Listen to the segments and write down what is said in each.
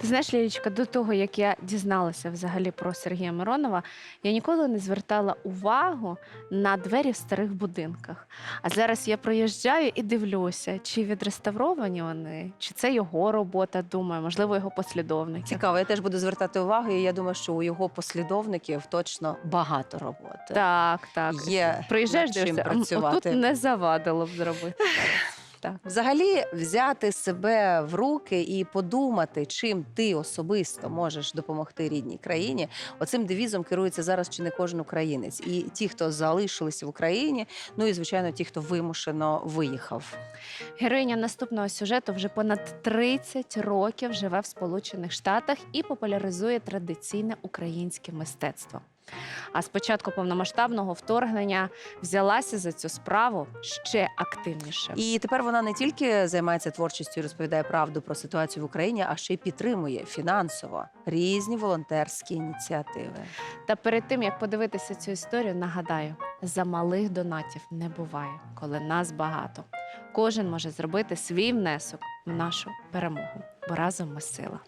Ти знаєш, Лілічка, до того, як я дізналася взагалі про Сергія Миронова, я ніколи не звертала увагу на двері в старих будинках. А зараз я проїжджаю і дивлюся, чи відреставровані вони, чи це його робота, думаю, можливо, його послідовники. Цікаво, я теж буду звертати увагу, і я думаю, що у його послідовників точно багато роботи. Так, так. Є Приїжджаєш, над чим дивишся, працювати. отут не завадило б зробити. Так. Взагалі, взяти себе в руки і подумати, чим ти особисто можеш допомогти рідній країні. Оцим девізом керується зараз чи не кожен українець. І ті, хто залишились в Україні, ну і звичайно, ті, хто вимушено виїхав. Героїня наступного сюжету вже понад 30 років живе в Сполучених Штатах і популяризує традиційне українське мистецтво. А з початку повномасштабного вторгнення взялася за цю справу ще активніше. І тепер вона не тільки займається творчістю і розповідає правду про ситуацію в Україні, а ще й підтримує фінансово різні волонтерські ініціативи. Та перед тим як подивитися цю історію, нагадаю, за малих донатів не буває, коли нас багато. Кожен може зробити свій внесок в нашу перемогу, бо разом ми сила.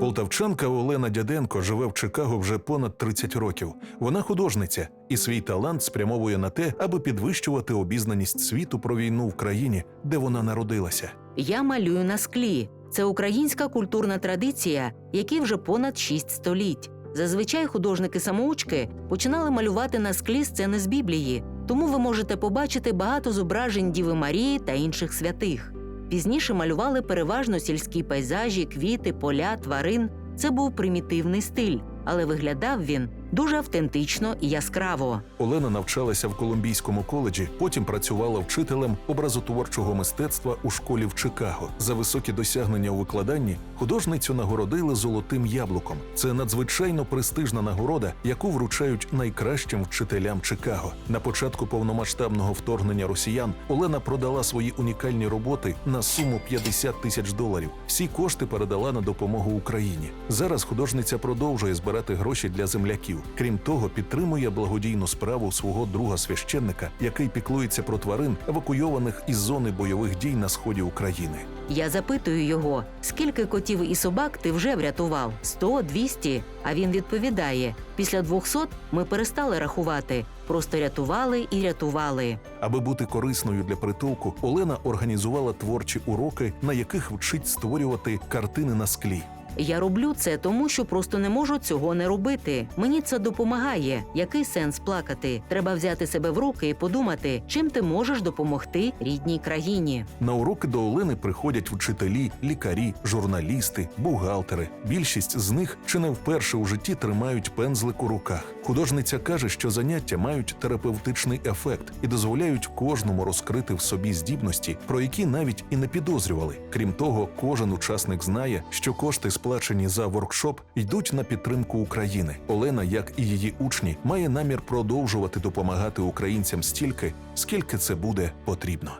Полтавчанка Олена Дяденко живе в Чикаго вже понад 30 років. Вона художниця і свій талант спрямовує на те, аби підвищувати обізнаність світу про війну в країні, де вона народилася. Я малюю на склі. Це українська культурна традиція, якій вже понад шість століть. Зазвичай художники-самоучки починали малювати на склі сцени з Біблії, тому ви можете побачити багато зображень Діви Марії та інших святих. Пізніше малювали переважно сільські пейзажі, квіти, поля, тварин. Це був примітивний стиль, але виглядав він дуже автентично і яскраво. Олена навчалася в Колумбійському коледжі, потім працювала вчителем образотворчого мистецтва у школі в Чикаго. За високі досягнення у викладанні художницю нагородили золотим яблуком. Це надзвичайно престижна нагорода, яку вручають найкращим вчителям Чикаго. На початку повномасштабного вторгнення росіян Олена продала свої унікальні роботи на суму 50 тисяч доларів. Всі кошти передала на допомогу Україні. Зараз художниця продовжує збирати гроші для земляків. Крім того, підтримує благодійну справу свого друга священника, який піклується про тварин, евакуйованих із зони бойових дій на сході України. Я запитую його, скільки котів і собак ти вже врятував? 100, 200? А він відповідає: після 200 ми перестали рахувати, просто рятували і рятували. Аби бути корисною для притулку, Олена організувала творчі уроки, на яких вчить створювати картини на склі. Я роблю це тому, що просто не можу цього не робити. Мені це допомагає. Який сенс плакати? Треба взяти себе в руки і подумати, чим ти можеш допомогти рідній країні. На уроки до Олени приходять вчителі, лікарі, журналісти, бухгалтери. Більшість з них чи не вперше у житті тримають пензлик у руках. Художниця каже, що заняття мають терапевтичний ефект і дозволяють кожному розкрити в собі здібності, про які навіть і не підозрювали. Крім того, кожен учасник знає, що кошти, сплачені за воркшоп, йдуть на підтримку України. Олена, як і її учні, має намір продовжувати допомагати українцям стільки, скільки це буде потрібно.